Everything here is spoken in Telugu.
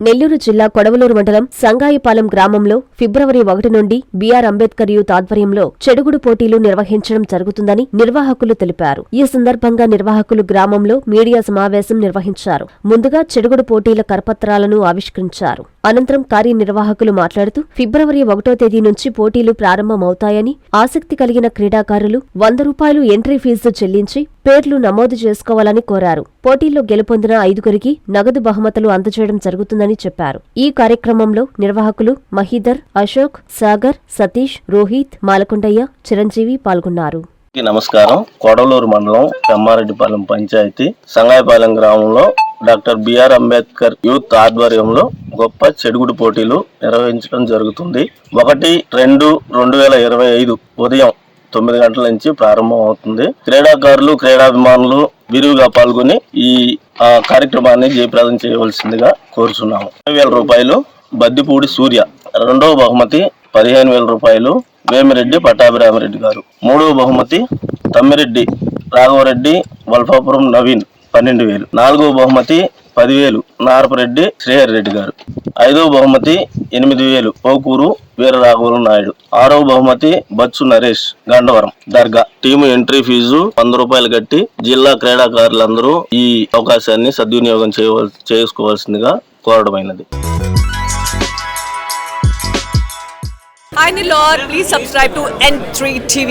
నెల్లూరు జిల్లా కొడవలూరు మండలం సంగాయిపాలెం గ్రామంలో ఫిబ్రవరి ఒకటి నుండి బీఆర్ అంబేద్కర్ యూత్ ఆధ్వర్యంలో చెడుగుడు పోటీలు నిర్వహించడం జరుగుతుందని నిర్వాహకులు తెలిపారు. ఈ సందర్భంగా నిర్వాహకులు గ్రామంలో మీడియా సమావేశం నిర్వహించారు. ముందుగా చెడుగుడు పోటీల కరపత్రాలను ఆవిష్కరించారు. అనంతరం కార్యనిర్వాహకులు మాట్లాడుతూ ఫిబ్రవరి ఒకటో తేదీ నుంచి పోటీలు ప్రారంభమవుతాయని ఆసక్తి కలిగిన క్రీడాకారులు వంద రూపాయలు ఎంట్రీ ఫీజు చెల్లించి పేర్లు నమోదు చేసుకోవాలని కోరారు. పోటీల్లో గెలుపొందిన ఐదుగురికి నగదు బహుమతులు అందజేయడం జరుగుతుందని చెప్పారు. ఈ కార్యక్రమంలో నిర్వాహకులు మహీధర్ అశోక్ సాగర్ సతీష్ రోహిత్ మాలకొండయ్య చిరంజీవి పాల్గొన్నారు. నమస్కారం. కొడలూరు మండలం పెమ్మారెడ్డిపాలెం పంచాయతీ సంగాయపాలెం గ్రామంలో డాక్టర్ బిఆర్ అంబేద్కర్ యూత్ ఆధ్వర్యంలో గొప్ప చెడుగుడు పోటీలు నిర్వహించడం జరుగుతుంది. ఒకటి రెండు రెండు వేల ఇరవై ఐదు ఉదయం తొమ్మిది గంటల నుంచి ప్రారంభం అవుతుంది. క్రీడాకారులు క్రీడాభిమానులు విరివిగా పాల్గొని ఈ కార్యక్రమాన్ని జయప్రదం చేయవలసిందిగా కోరుచున్నాము. వేల రూపాయలు బద్దిపూడి సూర్య రెండవ బహుమతి పదిహేను వేల రూపాయలు వేమిరెడ్డి పట్టాభిరామిరెడ్డి గారు. మూడవ బహుమతి తమ్మిరెడ్డి రాఘవరెడ్డి వల్ఫాపురం నవీన్ పన్నెండు వేలు. నాలుగవ బహుమతి పదివేలు నారపరెడ్డి శ్రీహర్ రెడ్డి గారు. ఐదవ బహుమతి ఎనిమిది వేలు. పోకూరు వీరరాఘవరం నాయుడు. ఆరవ బహుమతి బచ్చు నరేష్ గండవరం. దర్గా. టీము ఎంట్రీ ఫీజు వంద రూపాయలు కట్టి జిల్లా క్రీడాకారులందరూ ఈ అవకాశాన్ని సద్వినియోగం చేయవల్ చేసుకోవాల్సిందిగా కోరడమైనది. Hi Nilor, please subscribe to N3 TV.